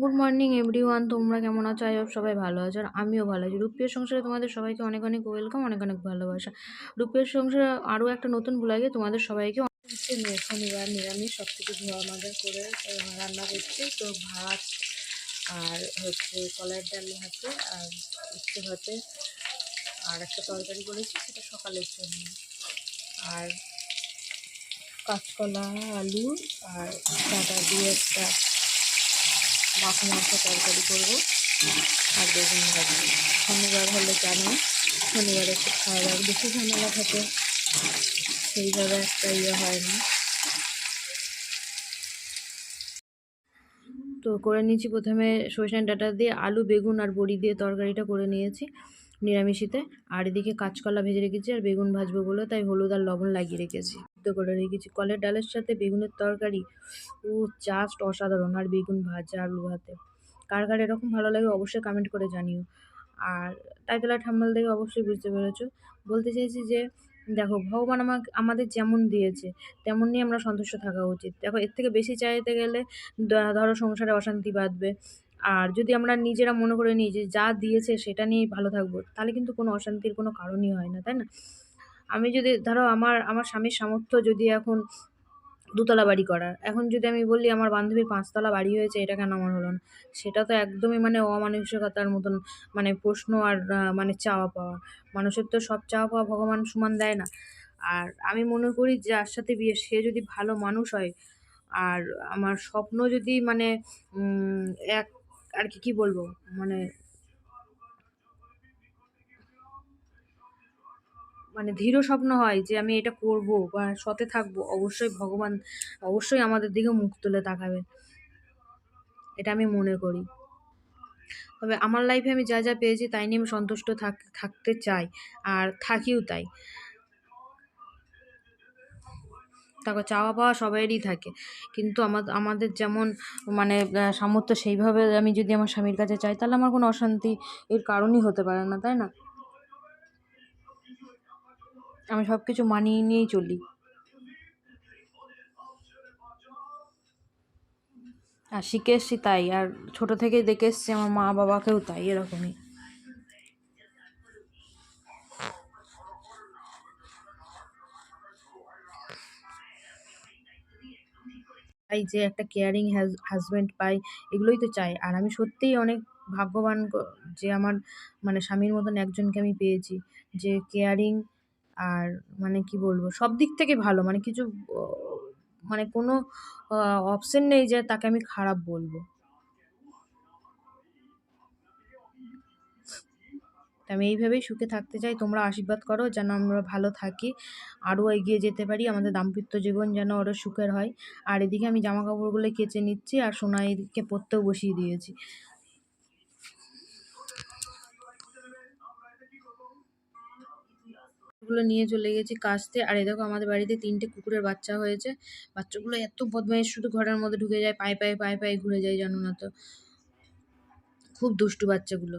Good morning everyone তোমরা কেমন আছো? আই সবাই ভালো আছো আর আমিও ভালো আছি। রূপের সংসারে তোমাদের সবাইকে অনেক অনেক ওয়েলকাম অনেক অনেক ভালোবাসা। রূপের সংসারে আরও একটা নতুন ব্লগে তোমাদের সবাইকে শনিবার নিরামিষ সব কিছু ধোয়া মাজা করে রান্না করছি। তো ভাত আর হচ্ছে কলার ডাল হাতে আর উচ্ছে ভাতে আর একটা তরকারি করেছি, সেটা সকালের জন্য। আর কাঁচকলা, আলু আর ডাটা দিয়ে একটা মাখো মাখো তরকারি করব আর বেগুন ভাজবো শনিবার হলে জানি, শনিবারে একটু খাওয়া দাওয়া, বেশি ঝামেলা থাকে। সেইভাবে একটা ইয়ে হয় না। তো করে নিয়েছি প্রথমে সরষে ডাটা দিয়ে আলু, বেগুন আর বড়ি দিয়ে তরকারিটা করে নিয়েছি। নিরামিষিতে। আর এদিকে কাঁচকলা ভেজে রেখেছি আর বেগুন ভাজবো বলে, তাই হলুদ আর লবণ লাগিয়ে রেখেছি। সিদ্ধ করে রেখেছি। কলের ডালের সাথে বেগুনের তরকারি, ও জাস্ট অসাধারণ। আর বেগুন ভাজা আলু ভাতে। কার কার এরকম ভালো লাগে অবশ্যই কমেন্ট করে জানিও। আর টাইতলা ঠাম্মাল দেখে অবশ্যই বুঝতে পেরেছ। বলতে চাইছি যে, দেখো, ভগবান আমাকে আমাদের যেমন দিয়েছে, তেমনই আমরা সন্তুষ্ট থাকা উচিত। দেখো, এর থেকে বেশি চাইতে গেলে ধরো সংসারে অশান্তি বাঁধবে আর যদি আমরা নিজেরা মনে করে নিই যে যা দিয়েছে সেটা নিয়েই ভালো থাকব, তাহলে কিন্তু কোনো অশান্তির কোনো কারণই হয় না, তাই না? আমি যদি, ধরো আমার আমার স্বামীর সামর্থ্য যদি এখন দুতলা বাড়ি করার, এখন যদি আমি বলি আমার বান্ধবীর পাঁচতলা বাড়ি হয়েছে, এটা কেন আমার হলো না? সেটা তো একদমই মানে অমানসিকতার মতন মানে প্রশ্ন আর মানে চাওয়া পাওয়া। মানুষের তো সব চাওয়া পাওয়া ভগবান সমান দেয় না। আর আমি মনে করি যার সাথে বিয়ে, সে যদি ভালো মানুষ হয়, আর আমার স্বপ্ন যদি মানে এক আর কি কি বলব? মানে মানে দৃঢ় স্বপ্ন হয় যে আমি এটা করব বা সতে থাকব, অবশ্যই ভগবান অবশ্যই আমাদের দিকে মুখ তুলে তাকাবে এটা আমি মনে করি। তবে আমার লাইফে আমি যা যা পেয়েছি তাই নিয়ে আমি সন্তুষ্ট থাক, থাকতে চাই, আর থাকিও তাই। দেখো চাওয়া পাওয়া সবাইয়েরই থাকে। কিন্তু আমাদের আমাদের যেমন মানে সামর্থ্য সেইভাবে আমি যদি আমার স্বামীর কাছে চাই, তাহলে আমার কোনো অশান্তি এর কারণই হতে পারে না, তাই না? আমি সব কিছু মানিয়ে নিয়েই চলি। আর শিখে এসছি তাই, আর ছোটো থেকেই দেখে এসছি আমার মা বাবাকেও তাই, এরকমই। চাই যে একটা কেয়ারিং হাজব্যান্ড পাই, এগুলোই তো চাই। আর আমি সত্যিই অনেক ভাগ্যবান যে আমার মানে স্বামীর মতন একজনকে আমি পেয়েছি যে কেয়ারিং আর মানে কি বলব, সব দিক থেকে ভালো। মানে কিছু মানে কোনো অপশন নেই যে তাকে আমি খারাপ বলব। আমি এইভাবেই সুখে থাকতে চাই। তোমরা আশীর্বাদ করো যেন আমরা ভালো থাকি। আরও এগিয়ে যেতে পারি। আমাদের দাম্পত্য জীবন যেন আরও সুখের হয়। আর এদিকে আমি জামা কাপড়গুলো কেচে নিচ্ছি আর সোনাইকে পরতেও বসিয়ে দিয়েছি। গুলো নিয়ে চলে গেছি কাচতে। আর এই দেখো আমাদের বাড়িতে তিনটে কুকুরের বাচ্চা হয়েছে। বাচ্চাগুলো এত বদমাইশ, শুধু ঘরের মধ্যে ঢুকে যায়, পায়ে পায়ে পায়ে পায়ে ঘুরে যায়, জানো না তো। খুব দুষ্টু বাচ্চাগুলো।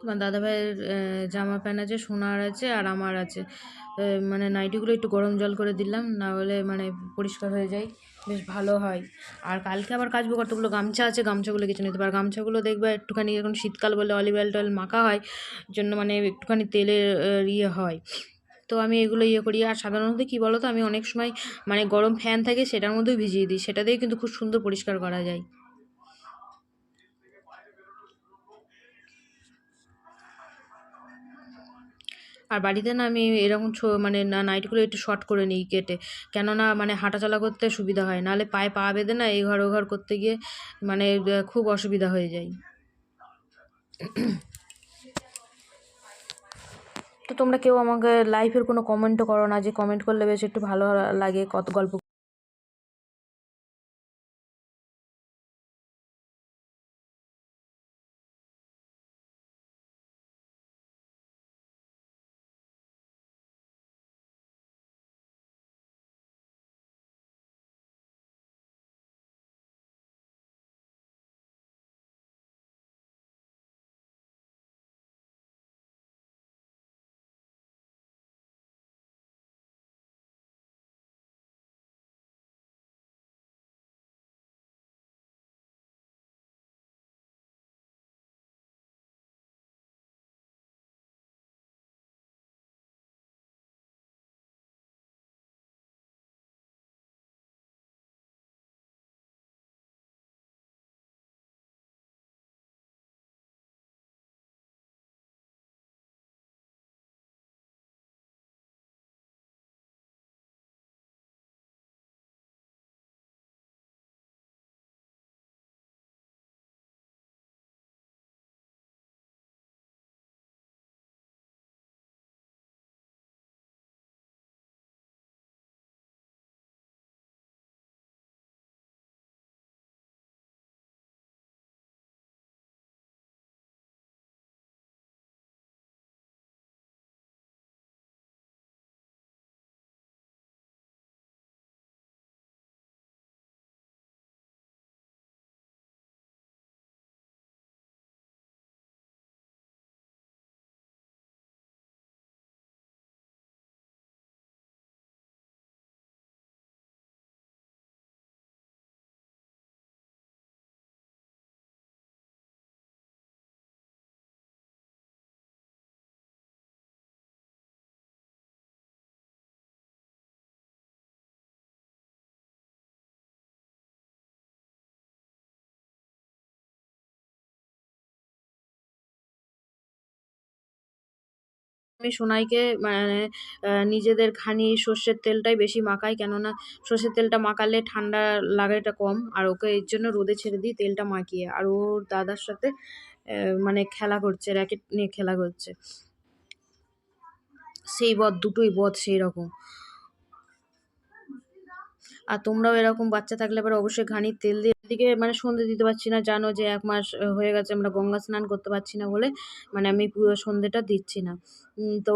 তোমার দাদাভাইয়ের জামা প্যান্ট আছে, সোনার আছে আর আমার আছে। মানে নাইটিগুলো একটু গরম জল করে দিলাম, না হলে মানে পরিষ্কার হয়ে যায়। বেশ ভালো হয়। আর কালকে আবার কাচবো কতগুলো গামছা আছে, গামছাগুলো কিছু নিতে পারে। গামছাগুলো দেখবে একটুখানি এখন শীতকাল বলে অলিভ অয়েল টয়েল মাখা হয়, জন্য মানে একটুখানি তেলের ইয়ে হয়। তো আমি এগুলো ইয়ে করি। আর সাধারণত কী বলো তো আমি অনেক সময় মানে গরম ফ্যান থাকে সেটার মধ্যেও ভিজিয়ে দিই। সেটা দিয়ে কিন্তু খুব সুন্দর পরিষ্কার করা যায়। আর বাড়িতে না আমি এরকম ছো মানে না নাইটগুলো একটু শর্ট করে নিই কেটে। কেননা মানে হাঁটাচলা করতে সুবিধা হয়, নাহলে পায়ে পা বেঁধে না এই ঘর ও ঘর করতে গিয়ে মানে খুব অসুবিধা হয়ে যায়। তো তোমরা কেউ আমাকে লাইফের কোনো কমেন্টও করো না, যে কমেন্ট করলে বেশ একটু ভালো লাগে, কত গল্প আমি সোনাইকে মানে নিজেদের ঘানি সর্ষের তেলটাই বেশি মাখাই। কেননা, সর্ষের তেলটা মাখালে ঠান্ডা লাগাটা কম আর ওকে এর জন্য রোদে ছেড়ে দিই তেলটা মাখিয়ে। আর ওর দাদার সাথে মানে খেলা করছে, র্যাকেট নিয়ে খেলা করছে। সেই বদ দুটোই বদ সেই রকম আর তোমরাও এরকম বাচ্চা থাকলে এবার অবশ্যই ঘানির তেল দিয়ে এদিকে মানে সন্ধে দিতে পারছি না। জানো যে এক মাস হয়ে গেছে আমরা গঙ্গা স্নান করতে পারছি না বলে মানে আমি পুরো সন্ধেটা দিচ্ছি না। তো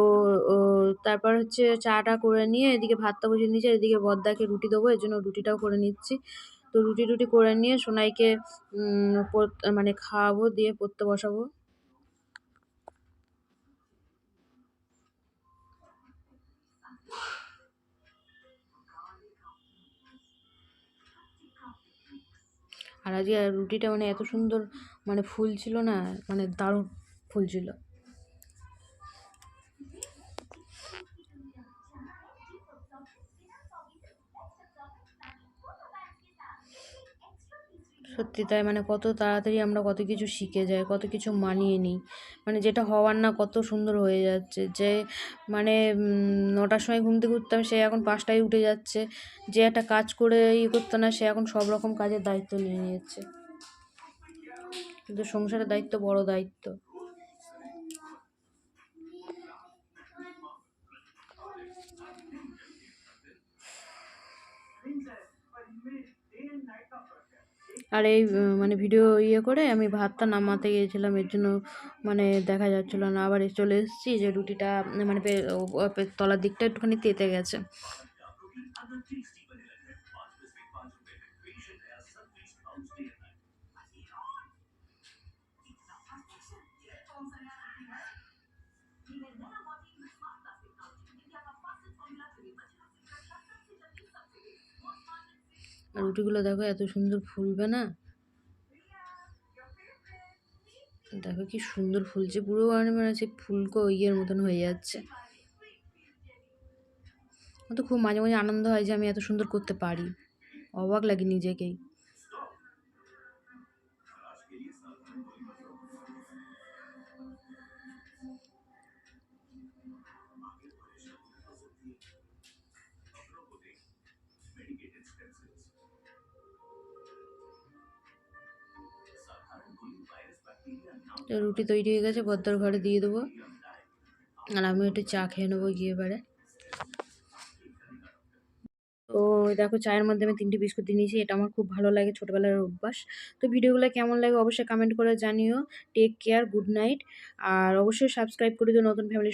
তারপর হচ্ছে চাটা করে নিয়ে এদিকে ভাতটা বসিয়ে নিয়েছি এদিকে বদ্দাকে রুটি দেবো, এর জন্য রুটিটাও করে নিচ্ছি। তো রুটি টুটি করে নিয়ে সোনাইকে মানে খাওয়াবো, দিয়ে পড়তে বসাবো। আর আজকে রুটিটা মানে এত সুন্দর মানে ফুল ছিল না মানে দারুণ ফুল সত্যি তাই মানে কত তাড়াতাড়ি আমরা কত কিছু শিখে যাই, কত কিছু মানিয়ে নিই। মানে যেটা হওয়ার না কত সুন্দর হয়ে যাচ্ছে। যে মানে নটার সময় ঘুম থেকে উঠতাম, সে এখন পাঁচটায় উঠে যাচ্ছে। যে একটা কাজ করে ইয়ে করতো না, সে এখন সব রকম কাজের দায়িত্ব নিয়ে নিয়েছে। কিন্তু সংসারের দায়িত্ব বড় দায়িত্ব। আর এই মানে ভিডিও ইয়ে করে আমি ভাতটা নামাতে গিয়েছিলাম, এর জন্য মানে দেখা যাচ্ছিল না। আবার চলে এসেছি যে রুটিটা মানে তলার দিকটা একটুখানি তেতে গেছে। আর রুটিগুলো দেখো, এত সুন্দর ফুলবে না? দেখো কি সুন্দর ফুলছে, পুরো মানে মনে ফুলকো ইয়ের মতন হয়ে যাচ্ছে। আমার তো খুব মাঝে মাঝে আনন্দ হয় যে আমি এত সুন্দর করতে পারি। অবাক লাগে নিজেকেই। রুটি তৈরি হয়ে গেছে বদ্দার ঘরে দিয়ে দেবো। আর আমি একটু চা খেয়ে নেব গিয়ে এবারে। তো দেখো, চায়ের মধ্যে আমি তিনটি বিস্কুট নিয়েছি, এটা আমার খুব ভালো লাগে ছোটোবেলার অভ্যাস। তো ভিডিওগুলো কেমন লাগে অবশ্যই কমেন্ট করে জানিও। টেক কেয়ার গুড নাইট আর অবশ্যই সাবস্ক্রাইব করে দিও নতুন ফ্যামিলি